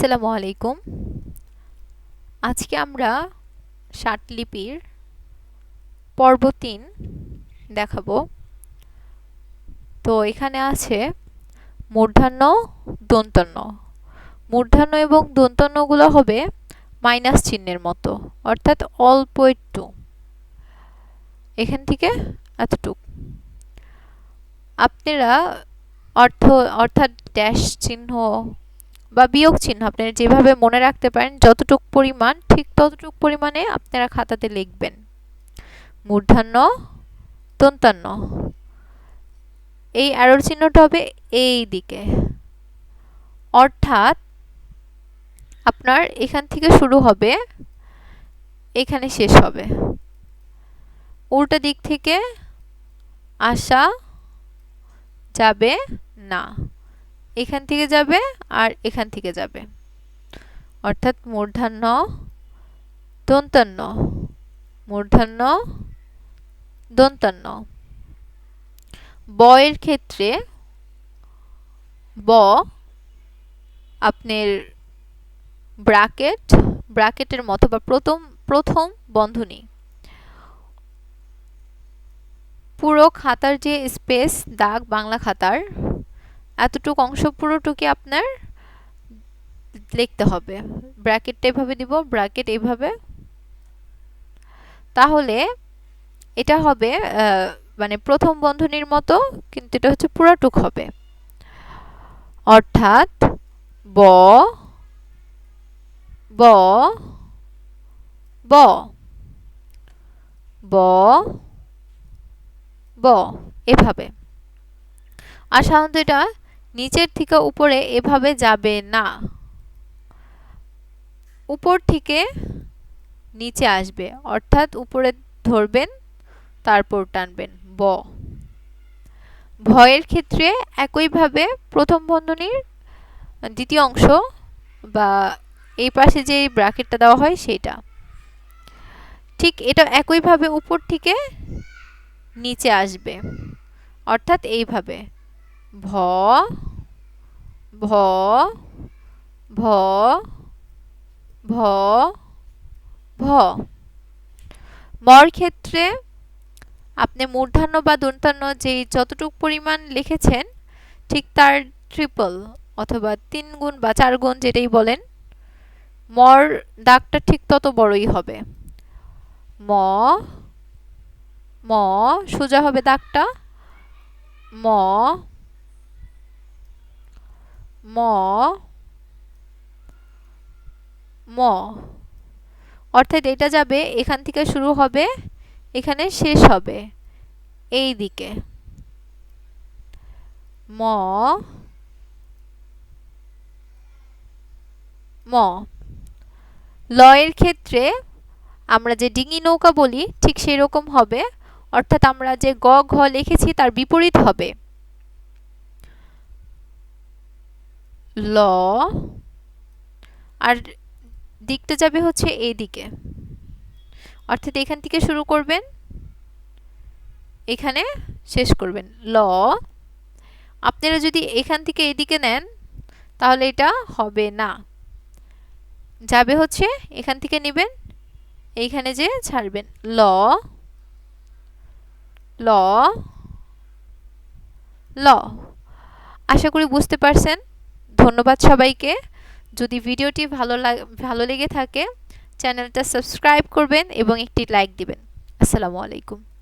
আসসালামু আলাইকুম। আজকে আমরা লিপির পর্ব তিন দেখাবো। তো এখানে আছে মূর্ধান্য, দন্তন্য। মূর্ধান্য এবং দন্তন্যগুলো হবে মাইনাস চিহ্নের মতো, অর্থাৎ অল্প একটু। এখান থেকে এতটুক। আপনারা অর্থ, অর্থাৎ ড্যাশ চিহ্ন বা বিয়োগ চিহ্ন আপনারা যেভাবে মনে রাখতে পারেন, যতটুক পরিমাণ, ঠিক ততটুক পরিমাণে আপনারা খাতাতে লিখবেন। মূর্ধান্য, তন্তান্ন। এই অ্যারোর চিহ্নটা হবে এই দিকে। অর্থাৎ আপনার এখান থেকে শুরু হবে, এখানে শেষ হবে। উল্টা দিক থেকে আসা যাবে না। এখান থেকে যাবে আর এখান থেকে যাবে। অর্থাৎ মূর্ধান্য দন্তান্ন মূর্ধান্য দন্তান্ন বয়ের ক্ষেত্রে ব আপনার ব্রাকেট, ব্রাকেটের মতো বা প্রথম প্রথম বন্ধনী। পুরো খাতার যে স্পেস, দাগ, বাংলা খাতার এতটুকু অংশ পুরোটুকি আপনার লিখতে হবে। ব্র্যাকেটটা এভাবে দিব ব্র্যাকেট এইভাবে তাহলে এটা হবে মানে প্রথম বন্ধনীর মতো, কিন্তু এটা হচ্ছে পুরাটুক হবে। অর্থাৎ ব ব ব ব ব, এভাবে। আর সাধারণত এটা নিচের থেকে উপরে এভাবে যাবে না। উপর থেকে নিচে আসবে, অর্থাৎ উপরে ধরবেন, তারপর টানবেন, ব। ভয়ের ক্ষেত্রে একইভাবে প্রথম বন্ধনীর দ্বিতীয় অংশ বা এই পাশে যে ব্র্যাকেটটা দেওয়া হয় সেইটা। ঠিক এটা একইভাবে উপর থেকে নিচে আসবে, অর্থাৎ এইভাবে। ভ ভ ভ ভ ভ। মর ক্ষেত্রে আপনি মূর্ধান্য বা দন্তান্য যে যতটুকু পরিমাণ লিখেছেন, ঠিক তার ট্রিপল অথবা তিন গুণ বা চার গুণ যেটাই বলেন, মর দাগটা ঠিক তত বড়ই হবে। ম ম, সোজা হবে দাগটা। ম ম ম। অর্থাৎ এটা যাবে, এখান থেকে শুরু হবে, এখানে শেষ হবে, এই দিকে। ম ম। লয়ের ক্ষেত্রে আমরা যে ডিঙি নৌকা বলি, ঠিক সেই রকম হবে। অর্থাৎ আমরা যে গ, ঘ লিখেছি, তার বিপরীত হবে। ল, আর দিকটা যাবে হচ্ছে এই দিকে অর্থাৎ এখান থেকে শুরু করবেন, এখানে শেষ করবেন। ল, আপনারা যদি এখান থেকে এদিকে নেন, তাহলে এটা হবে না। যাবে হচ্ছে এখান থেকে নেবেন, এইখানে যে ছাড়বেন। ল ল ল। আশা করি বুঝতে পারছেন। ধন্যবাদ সবাইকে। যদি ভিডিওটি ভালো ভালো লেগে থাকে, চ্যানেলটা সাবস্ক্রাইব করবেন এবং একটি লাইক দিবেন। আসসালামু আলাইকুম।